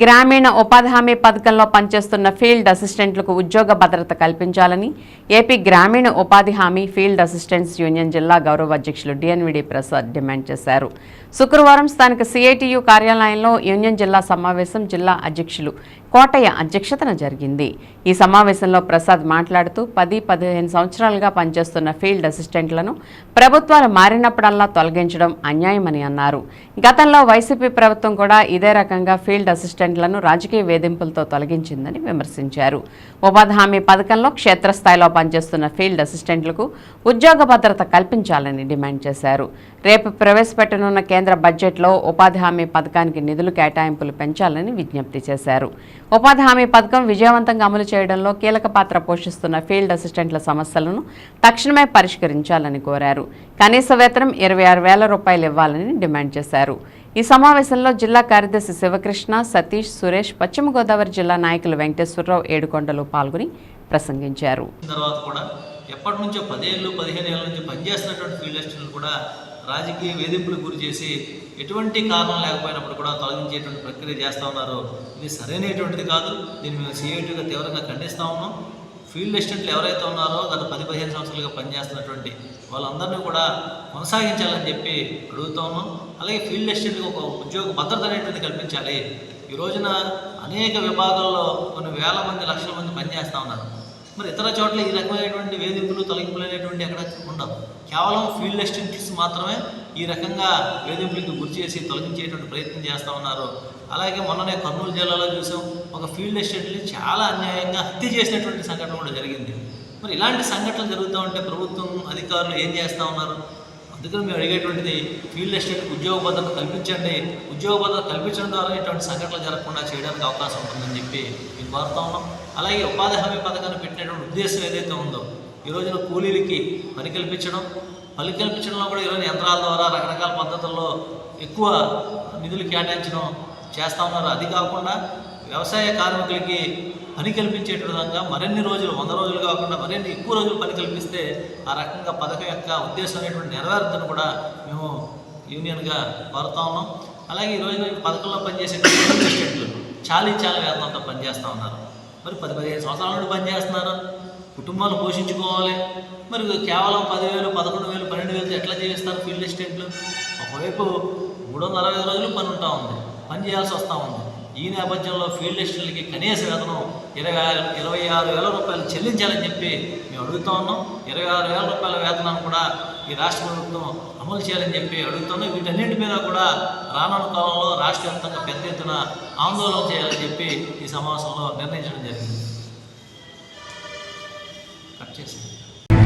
గ్రామీణ ఉపాధి హామీ పథకంలో పనిచేస్తున్న ఫీల్డ్ అసిస్టెంట్లకు ఉద్యోగ భద్రత కల్పించాలని ఏపీ గ్రామీణ ఉపాధి హామీ ఫీల్డ్ అసిస్టెంట్స్ యూనియన్ జిల్లా గౌరవ అధ్యక్షులు డిఎన్విడి ప్రసాద్ డిమాండ్ చేశారు. శుక్రవారం స్థానిక సిఐటియు కార్యాలయంలో యూనియన్ జిల్లా సమావేశం జిల్లా అధ్యక్షులు కోటయ్య అధ్యక్షతన జరిగింది. ఈ సమావేశంలో ప్రసాద్ మాట్లాడుతూ పది పదిహేను సంవత్సరాలుగా పనిచేస్తున్న ఫీల్డ్ అసిస్టెంట్లను ప్రభుత్వాలు మారినప్పుడల్లా తొలగించడం అన్యాయమని అన్నారు. గతంలో వైసీపీ ప్రభుత్వం కూడా ఇదే రకంగా ఫీల్డ్ అసిస్టెంట్లను రాజకీయ వేధింపులతో తొలగించిందని విమర్శించారు. ఉపాధి హామీ పథకంలో క్షేత్రస్థాయిలో పనిచేస్తున్న ఫీల్డ్ అసిస్టెంట్లకు ఉద్యోగ భద్రత కల్పించాలని డిమాండ్ చేశారు. రేపు ప్రవేశపెట్టనున్న కేంద్ర బడ్జెట్లో ఉపాధి హామీ పథకానికి నిధులు కేటాయింపులు పెంచాలని విజ్ఞప్తి చేశారు. ఉపాధి హామీ పథకం విజయవంతంగా అమలు చేయడంలో కీలక పాత్ర పోషిస్తున్న ఫీల్డ్ అసిస్టెంట్ల సమస్యలను తక్షణమే పరిష్కరించాలని కోరారు. కనీస వేతనం ఇరవై ఆరు వేల రూపాయలు ఇవ్వాలని డిమాండ్ చేశారు. ఈ సమావేశంలో జిల్లా కార్యదర్శి శివకృష్ణ సతీష్ సురేష్ పశ్చిమ గోదావరి జిల్లా నాయకులు వెంకటేశ్వరరావు ఏడుకొండలు పాల్గొని ప్రసంగించారు. తర్వాత కూడా ఎప్పటి నుంచో పదేళ్ళు పదిహేను ఏళ్ళ నుంచి పనిచేస్తున్నటువంటి ఫీల్డ్ అసిస్టెంట్లు కూడా రాజకీయ వేధింపులకు గురి చేసి ఎటువంటి కారణం లేకపోయినప్పుడు కూడా తొలగించేటువంటి ప్రక్రియ చేస్తూ ఉన్నారు ఇది సరైనటువంటిది కాదు. దీన్ని మేము సిఐటిగా తీవ్రంగా ఖండిస్తూ ఉన్నాం. ఫీల్డ్ అసిస్టెంట్లు ఎవరైతే ఉన్నారో గత పది పదిహేను సంవత్సరాలుగా పనిచేస్తున్నటువంటి వాళ్ళందరినీ కూడా కొనసాగించాలని చెప్పి అడుగుతూ ఉన్నాం. అలాగే ఫీల్డ్ అసిస్టెంట్కి ఒక ఉద్యోగ భద్రత అనేటువంటి కల్పించాలి. ఈ రోజున అనేక విభాగాల్లో కొన్ని వేల మంది లక్షల మంది పనిచేస్తూ ఉన్నారు. మరి ఇతర చోట్ల ఈ రకమైనటువంటి వేధింపులు తొలగింపులు అనేటువంటి ఎక్కడ ఉండవు. కేవలం ఫీల్డ్ అసిస్టెంట్స్ మాత్రమే ఈ రకంగా వేధింపులకు గురి చేసి తొలగించేటువంటి ప్రయత్నం చేస్తూ ఉన్నారు. అలాగే మొన్ననే కర్నూలు జిల్లాలో చూసాం ఒక ఫీల్డ్ అసిస్టెంట్ని చాలా అన్యాయంగా హత్య చేసినటువంటి సంఘటన కూడా జరిగింది. మరి ఇలాంటి సంఘటనలు జరుగుతూ ఉంటే ప్రభుత్వం అధికారులు ఏం చేస్తూ ఉన్నారు? అందుకని మేము అడిగేటువంటిది ఫీల్డ్ ఎస్టేట్ ఉద్యోగ భద్రత కల్పించండి. ఉద్యోగ భద్రత కల్పించడం ద్వారా ఇటువంటి సంఘటనలు జరగకుండా చేయడానికి అవకాశం ఉంటుందని చెప్పి మేము కోరుతా ఉన్నాం. అలాగే ఉపాధి హామీ పథకాన్ని పెట్టినటువంటి ఉద్దేశం ఏదైతే ఉందో ఈ రోజున కూలీలకి పని కల్పించడం పని కల్పించడంలో కూడా ఈరోజు యంత్రాల ద్వారా రకరకాల పద్ధతుల్లో ఎక్కువ నిధులు కేటాయించడం చేస్తూ ఉన్నారు. అది కాకుండా వ్యవసాయ కార్మికులకి పని కల్పించే విధంగా మరిన్ని రోజులు వంద రోజులు కాకుండా మరిన్ని ఎక్కువ రోజులు పని కల్పిస్తే ఆ రకంగా పథకం యొక్క ఉద్దేశం అనేటువంటి నెరవేరుతుందని కూడా మేము యూనియన్గా కోరుతా ఉన్నాం. అలాగే ఈ రోజున ఈ పథకంలో పనిచేసే అసిస్టెంట్లు చాలీ చాలా వేతనంతో పనిచేస్తూ ఉన్నారు. మరి పది పదిహేను సంవత్సరాల నుండి పనిచేస్తున్నారు. కుటుంబాలు పోషించుకోవాలి. మరి కేవలం పదివేలు పదకొండు వేలు పన్నెండు వేలతో ఎట్లా చేస్తారు ఫీల్డ్ అసిస్టెంట్లు ఒకవైపు మూడు వందల అరవై రోజులు పని ఉంటా ఉంది. పని చేయాల్సి వస్తూ ఉంది. ఈ నేపథ్యంలో ఫీల్డ్ అసిస్టెంట్లకి కనీస వేతనం ఇరవై ఆరు ఇరవై ఆరు వేల రూపాయలు చెల్లించాలని చెప్పి మేము అడుగుతూ ఉన్నాం. ఇరవై ఆరు వేల రూపాయల వేతనాన్ని కూడా ఈ రాష్ట్ర ప్రభుత్వం అమలు చేయాలని చెప్పి అడుగుతున్నాం వీటన్నింటి మీద కూడా రానున్న కాలంలో రాష్ట్ర వ్యాప్తంగా పెద్ద ఎత్తున ఆందోళన చేయాలని చెప్పి ఈ సమావేశంలో నిర్ణయించడం జరిగింది. కట్ చేసింది